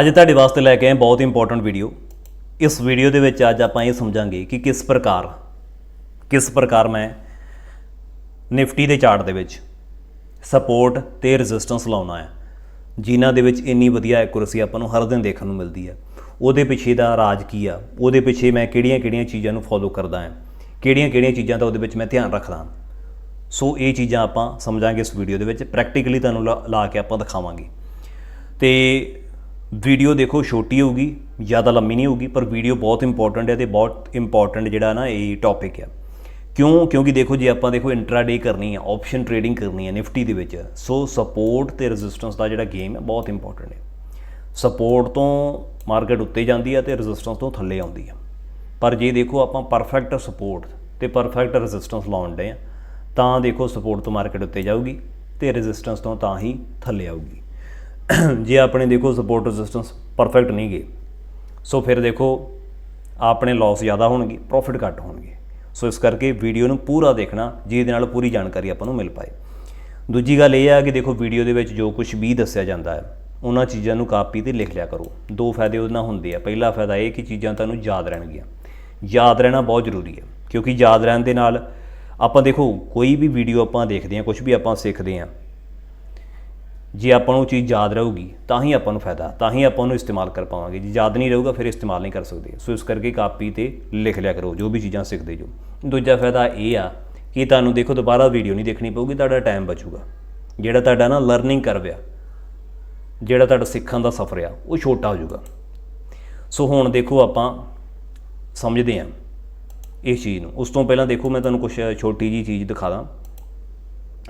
ਅੱਜ ਤੁਹਾਡੇ ਵਾਸਤੇ ਲੈ ਕੇ ਆਏ ਬਹੁਤ ਇੰਪੋਰਟੈਂਟ ਵੀਡੀਓ ਇਸ ਵੀਡੀਓ ਦੇ ਵਿੱਚ ਅੱਜ ਆਪਾਂ ਇਹ ਸਮਝਾਂਗੇ ਕਿ ਕਿਸ ਪ੍ਰਕਾਰ ਕਿਸ ਪ੍ਰਕਾਰ ਮੈਂ ਨਿਫਟੀ ਦੇ ਚਾਰਟ ਦੇ ਵਿੱਚ ਸਪੋਰਟ ਤੇ ਰੈਜ਼ਿਸਟੈਂਸ ਲਾਉਣਾ ਹੈ, ਜਿਨ੍ਹਾਂ ਦੇ ਵਿੱਚ ਇੰਨੀ ਵਧੀਆ ਐਕੂਰੇਸੀ ਆਪਾਂ ਨੂੰ ਹਰ ਦਿਨ ਦੇਖਣ ਨੂੰ ਮਿਲਦੀ ਹੈ। ਉਹਦੇ ਪਿੱਛੇ ਦਾ ਰਾਜ ਕੀ ਆ? ਉਹਦੇ ਪਿੱਛੇ ਮੈਂ ਕਿਹੜੀਆਂ-ਕਿਹੜੀਆਂ ਚੀਜ਼ਾਂ ਨੂੰ ਫੋਲੋ ਕਰਦਾ ਹਾਂ? ਕਿਹੜੀਆਂ-ਕਿਹੜੀਆਂ ਚੀਜ਼ਾਂ ਦਾ ਉਹਦੇ ਵਿੱਚ ਮੈਂ ਧਿਆਨ ਰੱਖਦਾ ਹਾਂ? ਸੋ ਇਹ ਚੀਜ਼ਾਂ ਆਪਾਂ ਸਮਝਾਂਗੇ ਇਸ ਵੀਡੀਓ ਦੇ ਵਿੱਚ। ਪ੍ਰੈਕਟੀਕਲੀ ਤੁਹਾਨੂੰ ਲਾ- ਲਾ ਕੇ ਆਪਾਂ ਦਿਖਾਵਾਂਗੇ। ਤੇ ਵੀਡੀਓ ਦੇਖੋ, ਛੋਟੀ ਹੋਊਗੀ, ਜ਼ਿਆਦਾ ਲੰਮੀ ਨਹੀਂ ਹੋਊਗੀ, ਪਰ ਵੀਡੀਓ ਬਹੁਤ ਇੰਪੋਰਟੈਂਟ ਹੈ ਤੇ ਬਹੁਤ ਇੰਪੋਰਟੈਂਟ ਜਿਹੜਾ ਨਾ ਇਹ ਟੌਪਿਕ ਹੈ ਕਿਉਂ? ਕਿਉਂਕਿ ਦੇਖੋ ਜੇ, ਆਪਾਂ ਦੇਖੋ ਇੰਟਰਾਡੇ ਕਰਨੀ ਹੈ ਆਪਸ਼ਨ ਟ੍ਰੇਡਿੰਗ ਕਰਨੀ ਹੈ ਨਿਫਟੀ ਦੇ ਵਿੱਚ। ਸੋ ਸਪੋਰਟ ਤੇ ਰੈਜ਼ਿਸਟੈਂਸ ਦਾ ਜਿਹੜਾ ਗੇਮ ਹੈ ਬਹੁਤ ਇੰਪੋਰਟੈਂਟ ਹੈ। ਸਪੋਰਟ ਤੋਂ ਮਾਰਕੀਟ ਉੱਤੇ ਜਾਂਦੀ ਹੈ ਤੇ ਰੈਜ਼ਿਸਟੈਂਸ ਤੋਂ ਥੱਲੇ ਆਉਂਦੀ ਹੈ ਪਰ ਜੇ ਦੇਖੋ, ਆਪਾਂ ਪਰਫੈਕਟ ਸਪੋਰਟ ਤੇ ਪਰਫੈਕਟ ਰੈਜ਼ਿਸਟੈਂਸ ਲਾਉਣ ਦੇ ਆ, ਤਾਂ ਦੇਖੋ ਸਪੋਰਟ ਤੋਂ ਮਾਰਕੀਟ ਉੱਤੇ ਜਾਊਗੀ ਤੇ ਰੈਜ਼ਿਸਟੈਂਸ ਤੋਂ ਤਾਂ ਹੀ ਥੱਲੇ ਆਊਗੀ। ਜੇ ਆਪਣੇ ਦੇਖੋ ਸਪੋਰਟ ਰੈਜ਼ਿਸਟੈਂਸ ਪਰਫੈਕਟ ਨਹੀਂ ਗਏ ਸੋ ਫਿਰ ਦੇਖੋ ਆਪਣੇ ਲਾਸ ਜ਼ਿਆਦਾ ਹੋਣਗੇ ਪ੍ਰੋਫਿਟ ਘੱਟ ਹੋਣਗੇ। ਸੋ ਇਸ ਕਰਕੇ ਵੀਡੀਓ ਨੂੰ ਪੂਰਾ ਦੇਖਣਾ, ਜਿਹਦੇ ਨਾਲ ਪੂਰੀ ਜਾਣਕਾਰੀ ਆਪਾਂ ਨੂੰ ਮਿਲ ਪਾਏ। ਦੂਜੀ ਗੱਲ ਇਹ ਆ ਕਿ ਦੇਖੋ ਵੀਡੀਓ ਦੇ ਵਿੱਚ ਜੋ ਕੁਝ ਵੀ ਦੱਸਿਆ ਜਾਂਦਾ ਹੈ, ਉਹਨਾਂ ਚੀਜ਼ਾਂ ਨੂੰ ਕਾਪੀ ਤੇ ਲਿਖ ਲਿਆ ਕਰੋ। ਦੋ ਫਾਇਦੇ ਉਹਨਾਂ ਹੁੰਦੇ ਆ। ਪਹਿਲਾ ਫਾਇਦਾ ਇਹ ਕਿ ਚੀਜ਼ਾਂ ਤੁਹਾਨੂੰ ਯਾਦ ਰਹਿਣਗੀਆਂ। ਯਾਦ ਰਹਿਣਾ ਬਹੁਤ ਜ਼ਰੂਰੀ ਹੈ, ਕਿਉਂਕਿ ਯਾਦ ਰਹਿਣ ਦੇ ਨਾਲ ਆਪਾਂ ਦੇਖੋ ਕੋਈ ਵੀ ਵੀਡੀਓ ਆਪਾਂ ਦੇਖਦੇ ਹਾਂ ਕੁਝ ਵੀ ਆਪਾਂ ਸਿੱਖਦੇ ਹਾਂ ਜੇ ਆਪਾਂ ਨੂੰ ਚੀਜ਼ ਯਾਦ ਰਹੂਗੀ, ਤਾਂ ਹੀ ਆਪਾਂ ਨੂੰ ਫਾਇਦਾ, ਤਾਂ ਹੀ ਆਪਾਂ ਉਹਨੂੰ ਇਸਤੇਮਾਲ ਕਰ ਪਾਵਾਂਗੇ। ਜੇ ਯਾਦ ਨਹੀਂ ਰਹੂਗਾ, ਫਿਰ ਇਸਤੇਮਾਲ ਨਹੀਂ ਕਰ ਸਕਦੇ। ਸੋ ਇਸ ਕਰਕੇ ਕਾਪੀ ਤੇ ਲਿਖ ਲਿਆ ਕਰੋ, ਜੋ ਵੀ ਚੀਜ਼ਾਂ ਸਿੱਖਦੇ ਜੋ। ਦੂਜਾ ਫਾਇਦਾ ਇਹ ਆ ਕਿ ਤੁਹਾਨੂੰ ਦੇਖੋ, ਦੁਬਾਰਾ ਵੀਡੀਓ ਨਹੀਂ ਦੇਖਣੀ ਪਊਗੀ, ਤੁਹਾਡਾ ਟਾਈਮ ਬਚੂਗਾ। ਜਿਹੜਾ ਤੁਹਾਡਾ ਨਾ ਲਰਨਿੰਗ ਕਰਵ ਆ ਜਿਹੜਾ ਤੁਹਾਡਾ ਸਿੱਖਣ ਦਾ ਸਫ਼ਰ ਆ, ਉਹ ਛੋਟਾ ਹੋ ਜਾਊਗਾ। ਸੋ ਹੁਣ ਦੇਖੋ ਆਪਾਂ ਸਮਝਦੇ ਹਾਂ ਇਸ ਚੀਜ਼ ਨੂੰ। ਉਸ ਤੋਂ ਪਹਿਲਾਂ ਦੇਖੋ, ਮੈਂ ਤੁਹਾਨੂੰ ਕੁਝ ਛੋਟੀ ਜੀ ਚੀਜ਼ ਦਿਖਾ ਦਾਂ।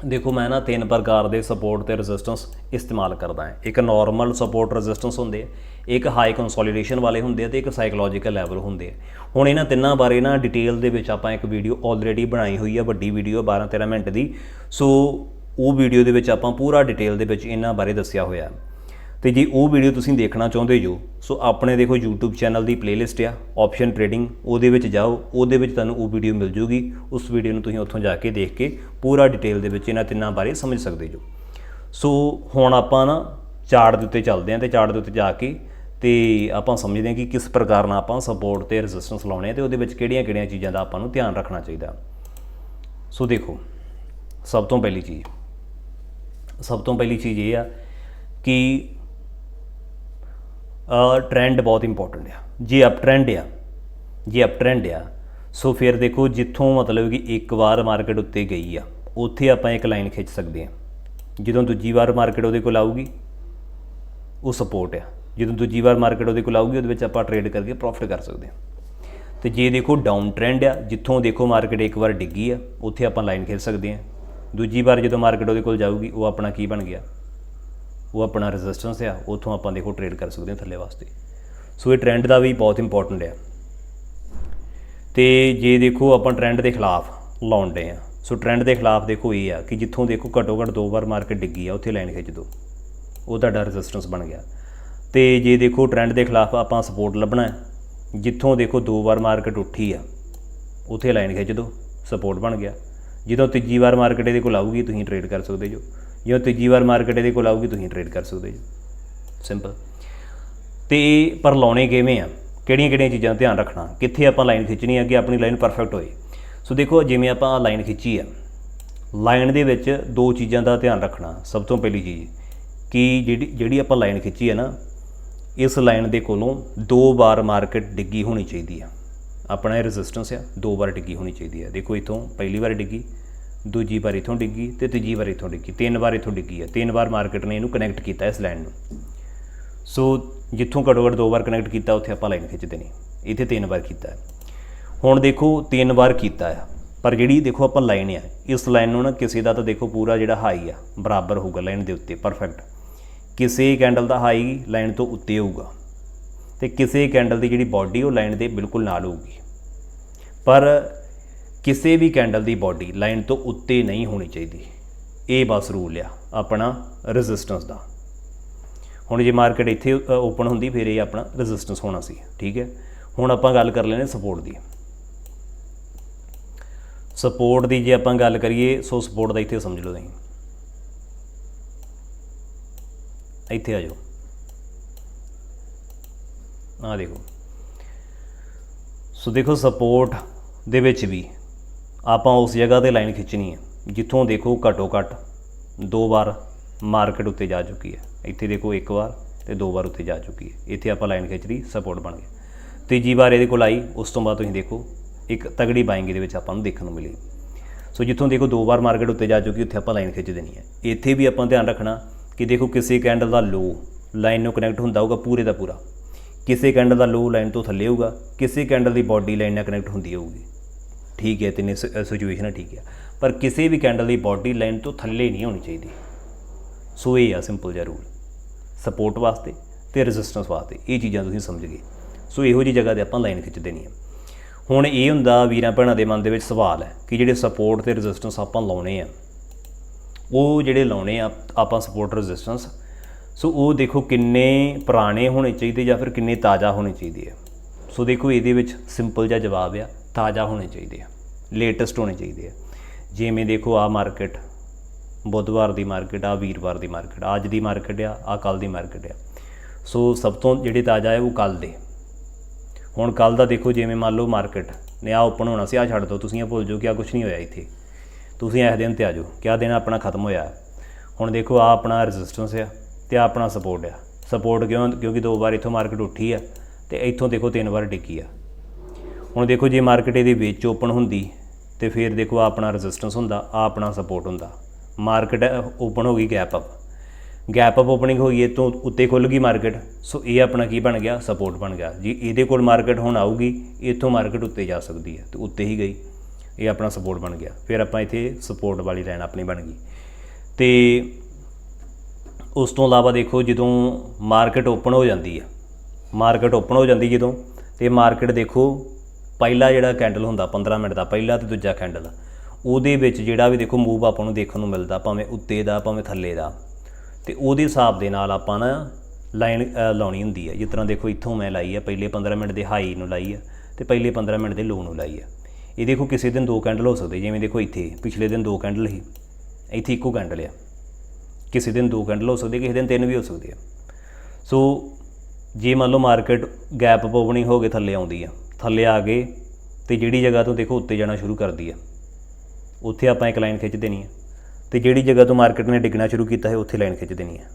ਦੇਖੋ, ਮੈਂ ਨਾ ਤਿੰਨ ਪ੍ਰਕਾਰ ਦੇ ਸਪੋਰਟ ਤੇ ਰੈਜ਼ਿਸਟੈਂਸ ਇਸਤੇਮਾਲ ਕਰਦਾ ਹਾਂ। ਇੱਕ ਨਾਰਮਲ ਸਪੋਰਟ ਰੈਜ਼ਿਸਟੈਂਸ ਹੁੰਦੇ ਆ, ਇੱਕ ਹਾਈ ਕੰਸੋਲੀਡੇਸ਼ਨ ਵਾਲੇ ਹੁੰਦੇ ਆ ਤੇ ਇੱਕ ਸਾਈਕੋਲੋਜੀਕਲ ਲੈਵਲ ਹੁੰਦੇ ਆ। ਹੁਣ ਇਹਨਾਂ ਤਿੰਨਾਂ ਬਾਰੇ ਨਾ ਡਿਟੇਲ ਦੇ ਵਿੱਚ ਆਪਾਂ ਇੱਕ ਵੀਡੀਓ ਆਲਰੇਡੀ ਬਣਾਈ ਹੋਈ ਆ, ਵੱਡੀ ਵੀਡੀਓ 12 13 ਮਿੰਟ ਦੀ। ਸੋ ਉਹ ਵੀਡੀਓ ਦੇ ਵਿੱਚ ਆਪਾਂ ਪੂਰਾ ਡਿਟੇਲ ਦੇ ਵਿੱਚ ਇਹਨਾਂ ਬਾਰੇ ਦੱਸਿਆ ਹੋਇਆ। ਤੇ ਜੇ ਉਹ ਵੀਡੀਓ ਤੁਸੀਂ ਦੇਖਣਾ ਚਾਹੁੰਦੇ ਜੋ, ਸੋ ਆਪਣੇ ਦੇਖੋ YouTube ਚੈਨਲ ਦੀ ਪਲੇਲਿਸਟ ਆ ਆਪਸ਼ਨ ਟ੍ਰੇਡਿੰਗ ਉਹਦੇ ਵਿੱਚ ਜਾਓ, ਉਹਦੇ ਵਿੱਚ ਤੁਹਾਨੂੰ ਉਹ ਵੀਡੀਓ ਮਿਲ ਜੂਗੀ, ਉਸ ਵੀਡੀਓ ਨੂੰ ਤੁਸੀਂ ਉੱਥੋਂ ਜਾ ਕੇ ਦੇਖ ਕੇ ਪੂਰਾ ਡਿਟੇਲ ਦੇ ਵਿੱਚ ਇਹਨਾਂ ਤਿੰਨਾਂ ਬਾਰੇ ਸਮਝ ਸਕਦੇ ਜੋ। ਸੋ ਹੁਣ ਆਪਾਂ ਨਾ ਚਾਰਟ ਦੇ ਉੱਤੇ ਚੱਲਦੇ ਹਾਂ ਤੇ ਚਾਰਟ ਦੇ ਉੱਤੇ ਜਾ ਕੇ ਤੇ ਆਪਾਂ ਸਮਝਦੇ ਹਾਂ ਕਿ ਕਿਸ ਪ੍ਰਕਾਰ ਨਾਲ ਆਪਾਂ ਸਪੋਰਟ ਤੇ ਰੈਜ਼ਿਸਟੈਂਸ ਲਾਉਣੇ ਆ ਤੇ ਉਹਦੇ ਵਿੱਚ ਕਿਹੜੀਆਂ-ਕਿਹੜੀਆਂ ਚੀਜ਼ਾਂ ਦਾ ਆਪਾਂ ਨੂੰ ਧਿਆਨ ਰੱਖਣਾ ਚਾਹੀਦਾ। ਸੋ ਦੇਖੋ, ਸਭ ਤੋਂ ਪਹਿਲੀ ਚੀਜ਼, ਸਭ ਤੋਂ ਪਹਿਲੀ ਚੀਜ਼ ਇਹ ਆ ਕਿ ਟ੍ਰੈਂਡ ਬਹੁਤ ਇੰਪੋਰਟੈਂਟ ਆ। ਜੇ ਅਪ ਟ੍ਰੈਂਡ ਆ, ਜੇ ਅਪ ਟ੍ਰੈਂਡ ਆ, ਸੋ ਫਿਰ ਦੇਖੋ ਜਿੱਥੋਂ ਮਤਲਬ ਕਿ ਇੱਕ ਵਾਰ ਮਾਰਕੀਟ ਉੱਤੇ ਗਈ ਆ, ਉੱਥੇ ਆਪਾਂ ਇੱਕ ਲਾਈਨ ਖਿੱਚ ਸਕਦੇ ਆ। ਜਦੋਂ ਦੂਜੀ ਵਾਰ ਮਾਰਕੀਟ ਉਹਦੇ ਕੋਲ ਆਊਗੀ, ਉਹ ਸਪੋਰਟ ਆ। ਜਦੋਂ ਦੂਜੀ ਵਾਰ ਮਾਰਕੀਟ ਉਹਦੇ ਕੋਲ ਆਊਗੀ, ਉਹਦੇ ਵਿੱਚ ਆਪਾਂ ਟ੍ਰੇਡ ਕਰਕੇ ਪ੍ਰੋਫਿਟ ਕਰ ਸਕਦੇ ਆ। ਤੇ ਜੇ ਦੇਖੋ ਡਾਊਨ ਟ੍ਰੈਂਡ ਆ, ਜਿੱਥੋਂ ਦੇਖੋ ਮਾਰਕੀਟ ਇੱਕ ਵਾਰ ਡਿੱਗੀ ਆ, ਉੱਥੇ ਆਪਾਂ ਲਾਈਨ ਖਿੱਚ ਸਕਦੇ ਆ। ਦੂਜੀ ਵਾਰ ਜਦੋਂ ਮਾਰਕੀਟ ਉਹਦੇ ਕੋਲ ਜਾਊਗੀ, ਉਹ ਆਪਣਾ ਕੀ ਬਣ ਗਿਆ? ਉਹ ਆਪਣਾ ਰੈਜ਼ਿਸਟੈਂਸ ਆ, ਉਥੋਂ ਆਪਾਂ ਦੇਖੋ ਟ੍ਰੇਡ ਕਰ ਸਕਦੇ ਹਾਂ ਥੱਲੇ ਵਾਸਤੇ। ਸੋ ਇਹ ਟ੍ਰੈਂਡ ਦਾ ਵੀ ਬਹੁਤ ਇੰਪੋਰਟੈਂਟ ਆ। ਤੇ ਜੇ ਦੇਖੋ ਆਪਾਂ ਟ੍ਰੈਂਡ ਦੇ ਖਿਲਾਫ ਲਾਉਂਦੇ ਆ। ਸੋ ਟ੍ਰੈਂਡ ਦੇ ਖਿਲਾਫ ਦੇਖੋ ਇਹ ਆ ਕਿ ਜਿੱਥੋਂ ਦੇਖੋ ਘੱਟੋ ਘੱਟ ਦੋ ਵਾਰ ਮਾਰਕੀਟ ਡਿੱਗੀ ਆ, ਉੱਥੇ ਲਾਈਨ ਖਿੱਚ ਦੋ ਉਹ ਤੁਹਾਡਾ ਰੈਜ਼ਿਸਟੈਂਸ ਬਣ ਗਿਆ। ਤੇ ਜੇ ਦੇਖੋ ਟ੍ਰੈਂਡ ਦੇ ਖਿਲਾਫ ਆਪਾਂ ਸਪੋਰਟ ਲੱਭਣਾ ਜਿੱਥੋਂ ਦੇਖੋ ਦੋ ਵਾਰ ਮਾਰਕੀਟ ਉੱਠੀ ਆ, ਉੱਥੇ ਲਾਈਨ ਖਿੱਚ ਦੋ ਸਪੋਰਟ ਬਣ ਗਿਆ। ਜਦੋਂ ਤੀਜੀ ਵਾਰ ਮਾਰਕੀਟ ਇਹਦੇ ਕੋਲ ਆਊਗੀ, ਤੁਸੀਂ ਟ੍ਰੇਡ ਕਰ ਸਕਦੇ ਜੋ। ਜਦੋਂ ਤੀਜੀ ਵਾਰ ਮਾਰਕੀਟ ਇਹਦੇ ਕੋਲ ਆਊਗੀ, ਤੁਸੀਂ ਟ੍ਰੇਡ ਕਰ ਸਕਦੇ ਜੀ। ਸਿੰਪਲ ਤੇ ਪਰ ਲਾਉਣੇ ਕਿਵੇਂ ਆ? ਕਿਹੜੀਆਂ ਕਿਹੜੀਆਂ ਚੀਜ਼ਾਂ ਦਾ ਧਿਆਨ ਰੱਖਣਾ? ਕਿੱਥੇ ਆਪਾਂ ਲਾਈਨ ਖਿੱਚਣੀ ਹੈ ਕਿ ਆਪਣੀ ਲਾਈਨ ਪਰਫੈਕਟ ਹੋਏ? ਸੋ ਦੇਖੋ, ਜਿਵੇਂ ਆਪਾਂ ਲਾਈਨ ਖਿੱਚੀ ਆ ਲਾਈਨ ਦੇ ਵਿੱਚ ਦੋ ਚੀਜ਼ਾਂ ਦਾ ਧਿਆਨ ਰੱਖਣਾ ਸਭ ਤੋਂ ਪਹਿਲੀ ਚੀਜ਼, ਕਿ ਜਿਹੜੀ ਜਿਹੜੀ ਆਪਾਂ ਲਾਈਨ ਖਿੱਚੀ ਹੈ ਨਾ, ਇਸ ਲਾਈਨ ਦੇ ਕੋਲੋਂ ਦੋ ਵਾਰ ਮਾਰਕੀਟ ਡਿੱਗੀ ਹੋਣੀ ਚਾਹੀਦੀ ਆ। ਆਪਣਾ ਇਹ ਰੈਜ਼ਿਸਟੈਂਸ ਆ, ਦੋ ਵਾਰ ਡਿੱਗੀ ਹੋਣੀ ਚਾਹੀਦੀ ਆ। ਦੇਖੋ, ਇਥੋਂ ਪਹਿਲੀ ਵਾਰ ਡਿੱਗੀ ਦੂਜੀ ਵਾਰ ਇਥੋਂ ਡਿੱਗੀ ਤੇ ਤੀਜੀ ਵਾਰ ਇਥੋਂ ਡਿੱਗੀ। ਤਿੰਨ ਵਾਰ ਇਥੋਂ ਡਿੱਗੀ ਆ ਤਿੰਨ ਵਾਰ ਮਾਰਕੀਟ ਨੇ ਇਹਨੂੰ ਕਨੈਕਟ ਕੀਤਾ ਇਸ ਲਾਈਨ ਨੂੰ। ਸੋ ਜਿੱਥੋਂ ਘੱਟੋ ਘੱਟ ਦੋ ਵਾਰ ਕਨੈਕਟ ਕੀਤਾ, ਉੱਥੇ ਆਪਾਂ ਲਾਈਨ ਖਿੱਚਦੇ ਨੇ। ਇੱਥੇ ਤਿੰਨ ਵਾਰ ਕੀਤਾ ਹੈ। ਹੁਣ ਦੇਖੋ, ਤਿੰਨ ਵਾਰ ਕੀਤਾ ਆ ਪਰ ਜਿਹੜੀ ਦੇਖੋ ਆਪਾਂ ਲਾਈਨ ਆ ਇਸ ਲਾਈਨ ਨੂੰ ਨਾ ਕਿਸੇ ਦਾ ਤਾਂ ਦੇਖੋ ਪੂਰਾ ਜਿਹੜਾ ਹਾਈ ਆ, ਬਰਾਬਰ ਹੋਊਗਾ ਲਾਈਨ ਦੇ ਉੱਤੇ ਪਰਫੈਕਟ ਕਿਸੇ ਕੈਂਡਲ ਦਾ ਹਾਈ ਲਾਈਨ ਤੋਂ ਉੱਤੇ ਹੋਊਗਾ। ਤੇ ਕਿਸੇ ਕੈਂਡਲ ਦੀ ਜਿਹੜੀ ਬਾਡੀ ਉਹ ਲਾਈਨ ਦੇ ਬਿਲਕੁਲ ਨਾਲ ਹੋਊਗੀ। ਪਰ ਕਿਸੇ ਵੀ ਕੈਂਡਲ ਦੀ ਬਾਡੀ ਲਾਈਨ ਤੋਂ ਉੱਤੇ ਨਹੀਂ ਹੋਣੀ ਚਾਹੀਦੀ। ਇਹ ਬਸ ਰੂਲ ਆ, ਆਪਣਾ ਰੈਜ਼ਿਸਟੈਂਸ ਦਾ। ਹੁਣ ਜੇ ਮਾਰਕੀਟ ਇੱਥੇ ਓਪਨ ਹੁੰਦੀ, ਫਿਰ ਇਹ ਆਪਣਾ ਰੈਜ਼ਿਸਟੈਂਸ ਹੋਣਾ ਸੀ, ਠੀਕ ਹੈ? ਹੁਣ ਆਪਾਂ ਗੱਲ ਕਰ ਲੈਣੇ ਸਪੋਰਟ ਦੀ। ਸਪੋਰਟ ਦੀ ਜੇ ਆਪਾਂ ਗੱਲ ਕਰੀਏ, ਸੋ ਸਪੋਰਟ ਦਾ ਇੱਥੇ ਸਮਝ ਲਓ ਤੁਸੀਂ। ਇੱਥੇ ਆ ਜਾਓ। ਆਹ ਦੇਖੋ। ਸੋ ਦੇਖੋ ਸਪੋਰਟ ਦੇ ਵਿੱਚ ਵੀ ਆਪਾਂ ਉਸ ਜਗ੍ਹਾ ਤੇ ਲਾਈਨ ਖਿੱਚਣੀ ਹੈ, ਜਿੱਥੋਂ ਦੇਖੋ ਘੱਟੋ ਘੱਟ ਦੋ ਵਾਰ ਮਾਰਕੀਟ ਉੱਤੇ ਜਾ ਚੁੱਕੀ ਹੈ। ਇੱਥੇ ਦੇਖੋ ਇੱਕ ਵਾਰ ਤੇ ਦੋ ਵਾਰ ਉੱਤੇ ਜਾ ਚੁੱਕੀ ਹੈ। ਇੱਥੇ ਆਪਾਂ ਲਾਈਨ ਖਿੱਚ ਰਹੀ ਸਪੋਰਟ ਬਣ ਗਿਆ ਤੀਜੀ ਵਾਰ ਇਹਦੇ ਕੋਲ ਆਈ, ਉਸ ਤੋਂ ਬਾਅਦ ਤੁਸੀਂ ਦੇਖੋ, ਇੱਕ ਤਗੜੀ ਬਾਇੰਗ ਦੇ ਵਿੱਚ ਆਪਾਂ ਨੂੰ ਦੇਖਣ ਨੂੰ ਮਿਲੀ। ਸੋ ਜਿੱਥੋਂ ਦੇਖੋ ਦੋ ਵਾਰ ਮਾਰਕੀਟ ਉੱਤੇ ਜਾ ਚੁੱਕੀ, ਉੱਥੇ ਆਪਾਂ ਲਾਈਨ ਖਿੱਚ ਦੇਣੀ ਹੈ। ਇੱਥੇ ਵੀ ਆਪਾਂ ਧਿਆਨ ਰੱਖਣਾ ਕਿ ਦੇਖੋ ਕਿਸੇ ਕੈਂਡਲ ਦਾ ਲੋ ਲਾਈਨ ਨੂੰ ਕਨੈਕਟ ਹੁੰਦਾ ਹੋਊਗਾ ਪੂਰੇ ਦਾ ਪੂਰਾ। ਕਿਸੇ ਕੈਂਡਲ ਦਾ ਲੋ ਲਾਈਨ ਤੋਂ ਥੱਲੇ ਹੋਊਗਾ, ਕਿਸੇ ਕੈਂਡਲ ਦੀ ਬਾਡੀ ਲਾਈਨ ਨਾਲ ਕਨੈਕਟ ਹੁੰਦੀ ਹੋਊਗੀ। ਠੀਕ ਹੈ ਤਿੰਨੇ ਸਿਚੁਏਸ਼ਨ ਠੀਕ ਹੈ। ਪਰ ਕਿਸੇ ਵੀ ਕੈਂਡਲ ਦੀ ਬਾਡੀ ਲਾਈਨ ਤੋਂ ਥੱਲੇ ਨਹੀਂ ਹੋਣੀ ਚਾਹੀਦੀ। ਸੋ ਇਹ ਆ ਸਿੰਪਲ ਜਿਹਾ ਰੂਲ ਸਪੋਰਟ ਵਾਸਤੇ ਤੇ ਰੈਜ਼ਿਸਟੈਂਸ ਵਾਸਤੇ। ਇਹ ਚੀਜ਼ਾਂ ਤੁਸੀਂ ਸਮਝ ਗਏ। ਸੋ ਇਹੋ ਜੀ ਜਗ੍ਹਾ ਤੇ ਆਪਾਂ ਲਾਈਨ ਖਿੱਚ ਦੇਣੀ ਹੈ। ਹੁਣ ਇਹ ਹੁੰਦਾ ਵੀਰਾਂ ਭੈਣਾਂ ਦੇ ਮਨ ਦੇ ਵਿੱਚ ਸਵਾਲ ਹੈ ਕਿ ਜਿਹੜੇ ਸਪੋਰਟ ਤੇ ਰੈਜ਼ਿਸਟੈਂਸ ਆਪਾਂ ਲਾਉਣੇ ਆ, ਉਹ ਜਿਹੜੇ ਲਾਉਣੇ ਆ, ਆਪਾਂ ਸਪੋਰਟ ਰੈਜ਼ਿਸਟੈਂਸ ਸੋ ਉਹ ਦੇਖੋ ਕਿੰਨੇ ਪੁਰਾਣੇ ਹੋਣੇ ਚਾਹੀਦੇ ਜਾਂ ਫਿਰ ਕਿੰਨੇ ਤਾਜ਼ਾ ਹੋਣੇ ਚਾਹੀਦੇ ਆ। ਸੋ ਦੇਖੋ ਇਹਦੇ ਵਿੱਚ ਸਿੰਪਲ ਜਿਹਾ ਜਵਾਬ ਆ। ਤਾਜ਼ਾ ਹੋਣੇ ਚਾਹੀਦੇ ਆ ਲੇਟੈਸਟ ਹੋਣੇ ਚਾਹੀਦੇ ਆ। ਜਿਵੇਂ ਦੇਖੋ ਆ ਮਾਰਕੀਟ ਬੁੱਧਵਾਰ ਦੀ ਮਾਰਕੀਟ ਆ ਵੀਰਵਾਰ ਦੀ ਮਾਰਕੀਟ ਅੱਜ ਦੀ ਮਾਰਕੀਟ ਆ ਆ ਕੱਲ ਦੀ ਮਾਰਕੀਟ ਆ। ਸੋ ਸਭ ਤੋਂ ਜਿਹੜੇ ਤਾਜ਼ਾ ਹੈ ਉਹ ਕੱਲ ਦੇ। ਹੁਣ ਕੱਲ ਦਾ ਦੇਖੋ ਜਿਵੇਂ ਮੰਨ ਲਓ ਮਾਰਕੀਟ ਨੇ ਆ ਓਪਨ ਹੋਣਾ ਸੀ ਆ ਛੱਡ ਦਿਓ ਤੁਸੀਂ ਇਹ ਭੁੱਲ ਜਾਓ ਕਿ ਆ ਕੁਝ ਨਹੀਂ ਹੋਇਆ ਇੱਥੇ। ਤੁਸੀਂ ਇਸ ਦਿਨ ਤੇ ਆ ਜਾਓ ਕਿਆ ਦਿਨ ਆਪਣਾ ਖਤਮ ਹੋਇਆ। ਹੁਣ ਦੇਖੋ ਆ ਆਪਣਾ ਰੈਜ਼ਿਸਟੈਂਸ ਆ ਤੇ ਆ ਆਪਣਾ ਸਪੋਰਟ ਆ। ਸਪੋਰਟ ਕਿਉਂ? ਕਿਉਂਕਿ ਦੋ ਵਾਰ ਇੱਥੋਂ ਮਾਰਕੀਟ ਉੱਠੀ ਆ ਤੇ ਇੱਥੋਂ ਦੇਖੋ ਤਿੰਨ ਵਾਰ ਡਿੱਗੀ ਆ। ਹੁਣ ਦੇਖੋ ਜੇ ਮਾਰਕੀਟ ਇਹਦੇ ਵਿੱਚ ਓਪਨ ਹੁੰਦੀ ਤੇ ਫਿਰ ਦੇਖੋ ਆ ਆਪਣਾ ਰੈਜ਼ਿਸਟੈਂਸ ਹੁੰਦਾ ਆ ਆਪਣਾ ਸਪੋਰਟ ਹੁੰਦਾ। ਮਾਰਕੀਟ ਓਪਨ ਹੋ ਗਈ gap up gap up opening ਹੋਈ ਇਹ ਤੋਂ ਉੱਤੇ ਖੁੱਲ ਗਈ ਮਾਰਕੀਟ ਸੋ ਇਹ ਆਪਣਾ ਕੀ ਬਣ ਗਿਆ? ਸਪੋਰਟ ਬਣ ਗਿਆ। ਜੀ ਇਹਦੇ ਕੋਲ ਮਾਰਕੀਟ ਹੁਣ ਆਊਗੀ, ਇੱਥੋਂ ਮਾਰਕੀਟ ਉੱਤੇ ਜਾ ਸਕਦੀ ਹੈ ਤੇ ਉੱਤੇ ਹੀ ਗਈ। ਇਹ ਆਪਣਾ ਸਪੋਰਟ ਬਣ ਗਿਆ। ਫਿਰ ਆਪਾਂ ਇੱਥੇ ਸਪੋਰਟ ਵਾਲੀ ਲਾਈਨ ਆਪਣੀ ਬਣ ਗਈ। ਤੇ ਉਸ ਤੋਂ ਇਲਾਵਾ ਦੇਖੋ ਜਦੋਂ ਮਾਰਕੀਟ ਓਪਨ ਹੋ ਜਾਂਦੀ ਹੈ ਮਾਰਕੀਟ ਓਪਨ ਹੋ ਜਾਂਦੀ ਜਦੋਂ, ਤੇ ਮਾਰਕੀਟ ਦੇਖੋ ਪਹਿਲਾ ਜਿਹੜਾ ਕੈਂਡਲ ਹੁੰਦਾ 15 ਮਿੰਟ ਦਾ, ਪਹਿਲਾ ਤੇ ਦੂਜਾ ਕੈਂਡਲ ਉਹਦੇ ਵਿੱਚ ਜਿਹੜਾ ਵੀ ਦੇਖੋ ਮੂਵ ਆਪਾਂ ਨੂੰ ਦੇਖਣ ਨੂੰ ਮਿਲਦਾ, ਭਾਵੇਂ ਉੱਤੇ ਦਾ, ਭਾਵੇਂ ਥੱਲੇ ਦਾ। ਤੇ ਉਹਦੇ ਹਿਸਾਬ ਦੇ ਨਾਲ ਆਪਾਂ ਨਾ ਲਾਈਨ ਲਾਉਣੀ ਹੁੰਦੀ ਹੈ ਜਿਸ ਤਰ੍ਹਾਂ ਦੇਖੋ ਇੱਥੋਂ ਮੈਂ ਲਾਈ ਹੈ ਪਹਿਲੇ 15 ਮਿੰਟ ਦੇ ਹਾਈ ਨੂੰ ਲਾਈ ਹੈ ਤੇ ਪਹਿਲੇ 15 ਮਿੰਟ ਦੇ ਲੋ ਨੂੰ ਲਾਈ ਹੈ ਇਹ ਦੇਖੋ ਕਿਸੇ ਦਿਨ ਦੋ ਕੈਂਡਲ ਹੋ ਸਕਦੇ, ਜਿਵੇਂ ਦੇਖੋ ਇੱਥੇ, ਪਿਛਲੇ ਦਿਨ ਦੋ ਕੈਂਡਲ ਸੀ, ਇੱਥੇ ਇੱਕੋ ਕੈਂਡਲ ਆ। ਕਿਸੇ ਦਿਨ ਦੋ ਕੈਂਡਲ ਹੋ ਸਕਦੇ, ਕਿਸੇ ਦਿਨ ਤਿੰਨ ਵੀ ਹੋ ਸਕਦੇ ਆ। ਸੋ ਜੇ ਮੰਨ ਲਓ ਮਾਰਕੀਟ ਗੈਪ ਅਪ ਹੋ ਕੇ ਥੱਲੇ ਆਉਂਦੀ ਆ ਥੱਲੇ ਆ ਗਏ ਤੇ ਜਿਹੜੀ ਜਗ੍ਹਾ ਤੋਂ ਦੇਖੋ ਉੱਤੇ ਜਾਣਾ ਸ਼ੁਰੂ ਕਰਦੀ ਆ। ਉੱਥੇ ਆਪਾਂ ਇੱਕ ਲਾਈਨ ਖਿੱਚ ਦੇਣੀ ਹੈ ਤੇ ਜਿਹੜੀ ਜਗ੍ਹਾ ਤੋਂ ਮਾਰਕੀਟ ਨੇ ਡਿੱਗਣਾ ਸ਼ੁਰੂ ਕੀਤਾ ਹੈ, ਉੱਥੇ ਲਾਈਨ ਖਿੱਚ ਦੇਣੀ ਹੈ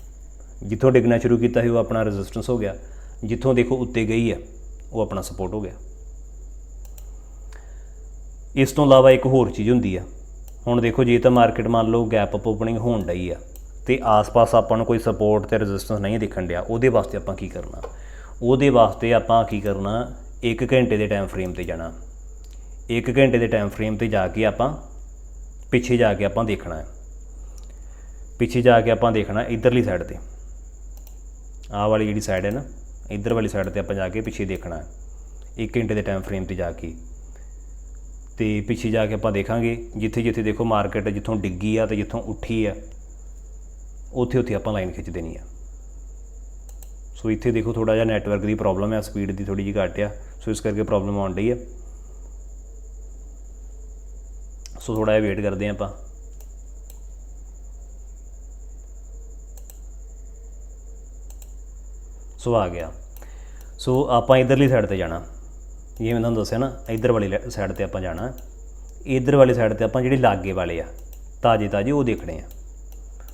ਜਿੱਥੋਂ ਡਿੱਗਣਾ ਸ਼ੁਰੂ ਕੀਤਾ ਹੈ, ਉਹ ਆਪਣਾ ਰੈਜ਼ਿਸਟੈਂਸ ਹੋ ਗਿਆ। ਜਿੱਥੋਂ ਦੇਖੋ ਉੱਤੇ ਗਈ ਹੈ ਉਹ ਆਪਣਾ ਸਪੋਰਟ ਹੋ ਗਿਆ। ਇਸ ਤੋਂ ਇਲਾਵਾ ਇੱਕ ਹੋਰ ਚੀਜ਼ ਹੁੰਦੀ ਆ। ਹੁਣ ਦੇਖੋ, ਜੇ ਤਾਂ ਮਾਰਕੀਟ ਮੰਨ ਲਓ ਗੈਪ ਅਪ ਓਪਨਿੰਗ ਹੋਣ ਡਈ ਆ, ਤੇ ਆਸ-ਪਾਸ ਆਪਾਂ ਨੂੰ ਕੋਈ ਸਪੋਰਟ ਤੇ ਰੈਜ਼ਿਸਟੈਂਸ ਨਹੀਂ ਦਿਖਣ ਡਿਆ, ਉਹਦੇ ਵਾਸਤੇ ਆਪਾਂ ਕੀ ਕਰਨਾ? ਉਹਦੇ ਵਾਸਤੇ ਆਪਾਂ ਕੀ ਕਰਨਾ? 1 ਘੰਟੇ ਦੇ ਟਾਈਮ ਫਰੇਮ ਤੇ ਜਾਣਾ। 1 ਘੰਟੇ ਦੇ ਟਾਈਮ ਫਰੇਮ ਤੇ ਜਾ ਕੇ ਆਪਾਂ ਪਿੱਛੇ ਜਾ ਕੇ ਆਪਾਂ ਦੇਖਣਾ ਹੈ। ਪਿੱਛੇ ਜਾ ਕੇ ਆਪਾਂ ਦੇਖਣਾ ਇਧਰਲੀ ਸਾਈਡ ਤੇ। ਆਹ ਵਾਲੀ ਜਿਹੜੀ ਸਾਈਡ ਹੈ ਨਾ, ਇਧਰ ਵਾਲੀ ਸਾਈਡ ਤੇ ਆਪਾਂ ਜਾ ਕੇ ਪਿੱਛੇ ਦੇਖਣਾ ਹੈ। 1 ਘੰਟੇ ਦੇ ਟਾਈਮ ਫਰੇਮ ਤੇ ਜਾ ਕੇ। ਤੇ ਪਿੱਛੇ ਜਾ ਕੇ ਆਪਾਂ ਦੇਖਾਂਗੇ, ਜਿੱਥੇ ਜਿੱਥੇ ਦੇਖੋ ਮਾਰਕੀਟ ਜਿੱਥੋਂ ਡਿੱਗੀ ਆ ਤੇ ਜਿੱਥੋਂ ਉੱਠੀ ਆ, ਉੱਥੇ ਉੱਥੇ ਆਪਾਂ ਲਾਈਨ ਖਿੱਚ ਦੇਣੀ ਆ। ਸੋ ਇੱਥੇ ਦੇਖੋ ਥੋੜਾ ਜਿਹਾ ਨੈਟਵਰਕ ਦੀ ਪ੍ਰੋਬਲਮ ਹੈ ਸਪੀਡ ਦੀ ਥੋੜੀ ਜਿਹੀ ਘੱਟ ਆ, ਸੋ ਇਸ ਕਰਕੇ ਪ੍ਰੋਬਲਮ ਆਉਣ ਡਈ ਆ। ਸੋ ਥੋੜਾ ਜਿਹਾ ਵੇਟ ਕਰਦੇ ਹਾਂ ਆਪਾਂ। ਸੋ ਆ ਗਿਆ। ਸੋ ਆਪਾਂ ਇਧਰਲੀ ਸਾਈਡ ਤੇ ਜਾਣਾ। ਜਿਵੇਂ ਮੈਂ ਤੁਹਾਨੂੰ ਦੱਸਿਆ ਨਾ, ਇਧਰ ਵਾਲੀ ਸਾਈਡ ਤੇ ਆਪਾਂ ਜਾਣਾ। ਇਧਰ ਵਾਲੀ ਸਾਈਡ ਤੇ ਆਪਾਂ ਜਿਹੜੇ ਲਾਗੇ ਵਾਲੇ ਆ ਤਾਜੇ ਤਾਜੇ ਉਹ ਦੇਖਣੇ ਆ।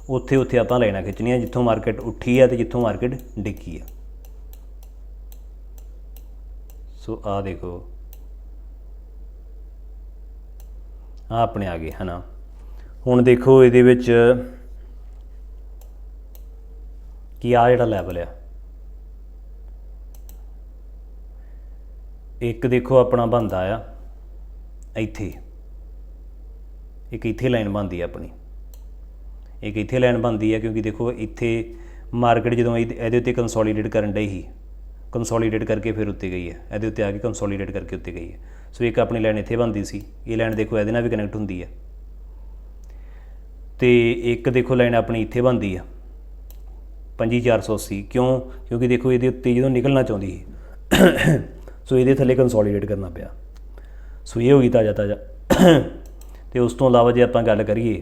ਉੱਥੇ ਉੱਥੇ ਆਪਾਂ ਲਾਈਨਾਂ ਖਿੱਚਣੀਆਂ, ਜਿੱਥੋਂ ਮਾਰਕੀਟ ਉੱਠੀ ਆ ਤੇ ਜਿੱਥੋਂ ਮਾਰਕੀਟ ਡਿੱਗੀ ਆ। ਸੋ ਆ ਦੇਖੋ। ਆ ਆਪਣੇ ਆ ਗਏ ਹਨਾ ਹੁਣ ਦੇਖੋ ਇਹਦੇ ਵਿੱਚ ਕੀ ਆ ਜਿਹੜਾ ਲੈਵਲ ਆ। ਇੱਕ ਦੇਖੋ ਆਪਣਾ ਬੰਦਾ ਆ ਇੱਥੇ। ਇੱਕ ਇੱਥੇ ਲਾਈਨ ਬਣਦੀ ਆ ਆਪਣੀ। ਇੱਕ ਇੱਥੇ ਲਾਈਨ ਬਣਦੀ ਹੈ ਕਿਉਂਕਿ ਦੇਖੋ ਇੱਥੇ ਮਾਰਕੀਟ ਜਦੋਂ ਇਹਦੇ ਇਹਦੇ ਉੱਤੇ ਕੰਸੋਲੀਡੇਟ ਕਰਨ ਡਈ ਸੀ ਕੰਸੋਲੀਡੇਟ ਕਰਕੇ ਫਿਰ ਉੱਤੇ ਗਈ ਹੈ। ਇਹਦੇ ਉੱਤੇ ਆ ਕੇ ਕੰਸੋਲੀਡੇਟ ਕਰਕੇ ਉੱਤੇ ਗਈ ਹੈ। ਸੋ ਇੱਕ ਆਪਣੀ ਲਾਈਨ ਇੱਥੇ ਬਣਦੀ ਸੀ। ਇਹ ਲਾਈਨ ਦੇਖੋ ਇਹਦੇ ਨਾਲ ਵੀ ਕਨੈਕਟ ਹੁੰਦੀ ਹੈ। ਤੇ ਇੱਕ ਦੇਖੋ ਲਾਈਨ ਆਪਣੀ ਇੱਥੇ ਬਣਦੀ ਆ 25480 ਕਿਉਂ? ਕਿਉਂਕਿ ਦੇਖੋ ਇਹਦੇ ਉੱਤੇ ਜਦੋਂ ਨਿਕਲਣਾ ਚਾਹੁੰਦੀ ਸੀ, ਸੋ ਇਹਦੇ ਥੱਲੇ ਕੰਸੋਲੀਡੇਟ ਕਰਨਾ ਪਿਆ। ਸੋ ਇਹ ਹੋ ਗਈ ਤਾਜ਼ਾ ਤਾਜ਼ਾ ਤੇ ਉਸ ਤੋਂ ਇਲਾਵਾ ਜੇ ਆਪਾਂ ਗੱਲ ਕਰੀਏ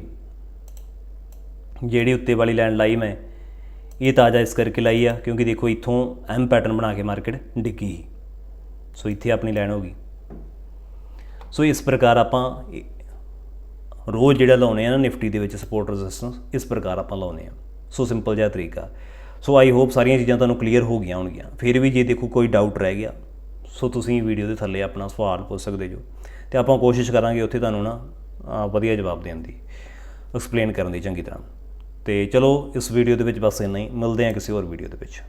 ਜਿਹੜੀ ਉੱਤੇ ਵਾਲੀ ਲਾਈਨ ਲਾਈ ਮੈਂ, ਇਹ ਤਾਜ਼ਾ ਇਸ ਕਰਕੇ ਲਾਈ ਆ ਕਿਉਂਕਿ ਦੇਖੋ ਇੱਥੋਂ ਐਮ ਪੈਟਰਨ ਬਣਾ ਕੇ ਮਾਰਕੀਟ ਡਿੱਗੀ। ਸੀ। ਸੋ ਇੱਥੇ ਆਪਣੀ ਲਾਈਨ ਹੋ ਗਈ। ਸੋ ਇਸ ਪ੍ਰਕਾਰ ਆਪਾਂ ਰੋਜ਼ ਜਿਹੜਾ ਲਾਉਨੇ ਆ ਨਾ ਨਿਫਟੀ ਦੇ ਵਿੱਚ ਸਪੋਰਟ ਰੈਜ਼ਿਸਟੈਂਸ ਇਸ ਪ੍ਰਕਾਰ ਆਪਾਂ ਲਾਉਨੇ ਆ। ਸੋ ਸਿੰਪਲ ਜਿਹਾ ਤਰੀਕਾ। ਸੋ ਆਈ ਹੋਪ ਸਾਰੀਆਂ ਚੀਜ਼ਾਂ ਤੁਹਾਨੂੰ ਕਲੀਅਰ ਹੋ ਗਈਆਂ ਹੋਣਗੀਆਂ। ਫਿਰ ਵੀ ਜੇ ਦੇਖੋ ਕੋਈ ਡਾਊਟ ਰਹਿ ਗਿਆ ਸੋ ਤੁਸੀਂ ਵੀਡੀਓ ਦੇ ਥੱਲੇ ਆਪਣਾ ਸਵਾਲ ਪੁੱਛ ਸਕਦੇ ਜੋ। ਤੇ ਆਪਾਂ ਕੋਸ਼ਿਸ਼ ਕਰਾਂਗੇ ਉੱਥੇ ਤੁਹਾਨੂੰ ਨਾ ਵਧੀਆ ਜਵਾਬ ਦੇਣ ਦੀ ਐਕਸਪਲੇਨ ਕਰਨ ਦੀ ਚੰਗੀ ਤਰ੍ਹਾਂ। ਤੇ ਚਲੋ ਇਸ ਵੀਡੀਓ ਦੇ ਵਿੱਚ ਬਸ ਇੰਨਾ ਹੀ। ਮਿਲਦੇ ਹਾਂ ਕਿਸੇ ਹੋਰ ਵੀਡੀਓ ਦੇ ਵਿੱਚ।